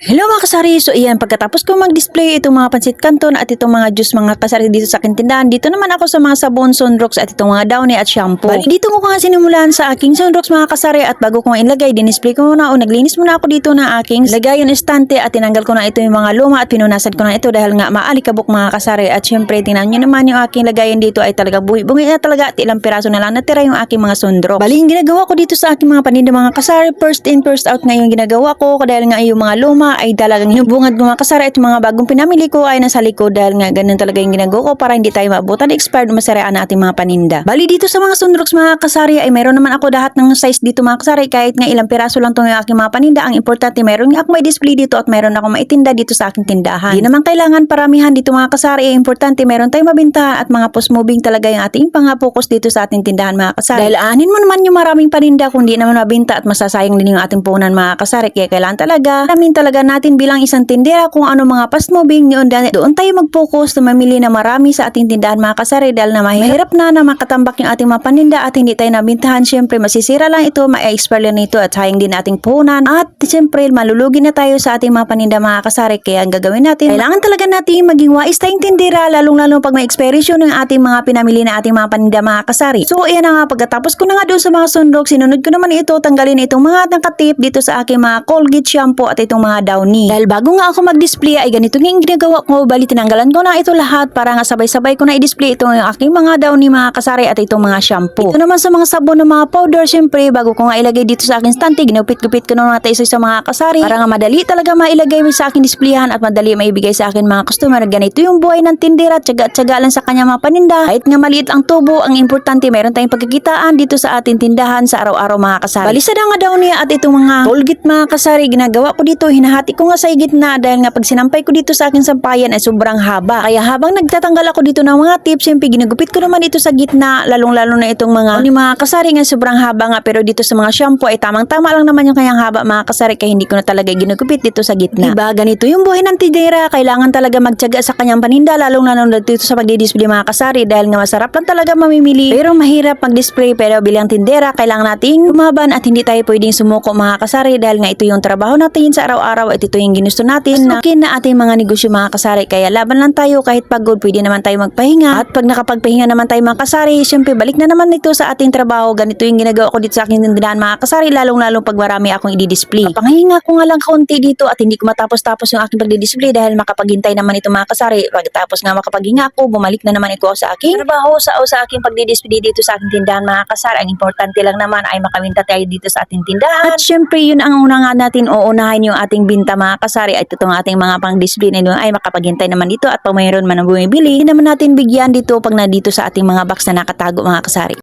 Hello mga kasari! So iyan, pagkatapos ko mag-display itong mga pansit canton at itong mga juice mga kasari dito sa aking tindahan, dito naman ako sa mga sabon, sunrocks at itong mga downy at shampoo. Bali, dito ko nga sinimulan sa aking sunrocks mga kasari at bago ko nga inlagay, dinisplay ko muna o naglinis muna ako dito na aking lagayan estante at tinanggal ko na ito yung mga luma at pinunasan ko na ito dahil nga maalikabok mga kasari at syempre tingnan nyo naman yung aking lagayan dito ay talaga buhi-bungi na talaga at ilang piraso na lang natira yung aking mga sundrok. Bali, yung ginagawa ko dito sa aking mga paninda mga kasari, first in first out nga yung ginagawa ko dahil nga yung mga luma ay talagang hinubungad ko mga kasara at mga bagong pinamili ko ay nasa likod dahil nga ganun talaga yung ginagawa ko para hindi tayo maabutan expired masaraan na ating mga paninda. Bali dito sa mga sunrocks mga kasari ay meron naman ako lahat ng size dito mga kasari kahit nga ilang piraso lang itong aking mga paninda. Ang importante meron nga ako may display dito at meron ako maitinda dito sa aking tindahan. Hindi naman kailangan paramihan dito mga kasari ay importante meron tayong mabintahan at mga post moving talaga yung ating pang-focus dito sa ating tindahan mga kasari. Dahil anin mo naman yung maraming paninda kung di naman mabinta at masasayang din yung ating punan mga kasari kaya kailangan talaga namin talaga natin bilang isang tindera kung ano mga fast moving doon, doon tayo mag-focus na mamili na marami sa ating tindahan mga kasari dahil na mahirap na na makatambak yung ating mga paninda at hindi tayo nabintahan. Syempre masisira lang ito ma-expire lang ito at sayang din ating punan at syempre malulugi na tayo sa ating mga paninda mga kasari. Kaya ang gagawin natin kailangan talaga natin maging wais tayong tindera lalong lalo pag may expiration ng ating mga pinamili na ating mga paninda mga kasari. So ayan na nga pagkatapos ko na nga doon sa mga sundok sinunod ko naman ito tanggalin itong mga nakatip dito sa aking mga Colgate shampoo at itong mga Downy dahil bago nga ako mag-display ay ganito nga yung ginagawa ko. Bali tinanggalan ko na ito lahat para nga sabay-sabay ko na i-display itong aking mga Downy mga kasari at itong mga shampoo. Ito naman sa mga sabon ng mga powder syempre bago ko nga ilagay dito sa aking stante ginupit-gupit ko na natin isa sa mga kasari. Para nga madali talaga mailagay mo sa aking displayhan at madali maibigay sa akin mga customer. Ganito yung buhay ng tindera tsaga-tsaga lang sa kanya mga paninda. Kahit nga maliit ang tubo ang importante meron tayong pagkakitaan dito sa ating tindahan sa araw-araw mga kasari. Balisa na nga daw niya at itong mga Colgate mga kasari ginagawa ko dito hinahati ko nga sa gitna dahil nga pag sinampay ko dito sa aking sampayan ay sobrang haba. Kaya habang nagtatanggal ako dito ng mga tips siyempre ginagupit ko naman ito sa gitna. Lalong lalo na itong mga yung mga kasari nga sobrang haba nga. Pero dito sa mga shampoo ay tamang tama lang naman yung kanyang haba mga kasari. Kaya hindi ko na talaga ginagupit dito sa gitna. Diba? Ganito yung buhay ng tindera kailangan talaga magtyaga sa kanyang paninda lalong lalo na dito sa pagdi-display mga kasari. Dahil nga masarap lang talaga mamimili. Pero mahirap mag-display pero bilang tindera kailangan nating lumaban at hindi tayo pwedeng sumuko mga kasari. Dahil nga ito yung trabaho natin sa araw-araw at ito yung ginusto natin na okay na ating mga negosyo mga kasari. Kaya laban lang tayo kahit pagod. Pwede naman tayo magpahinga. At pag nakapagpahinga naman tayo mga kasari syempre balik na naman ito sa ating trabaho. Ganito yung ginagawa ko dito sa aking tindahan mga kasari. Lalong lalong pag marami akong i-display. Pangahinga ko nga lang kaunti dito at hindi ko matapos-tapos yung aking pagdi-display dahil makapaghintay naman ito mga kasari. Pagkatapos nga makapaghinga ako bumalik na naman ito sa aking trabaho sa o sa aking pagdi-display dito sa aking tindahan mga kasari. Ang importante lang naman ay makawinta tayo dito sa ating tindahan. At syempre yun ang una nga natin uunahin yung ating binta mga kasari at itong ating mga pang-display na ay makapaghintay naman dito at pag mayroon man ang bumibili hindi naman natin bigyan dito pag nandito sa ating mga box na nakatago mga kasari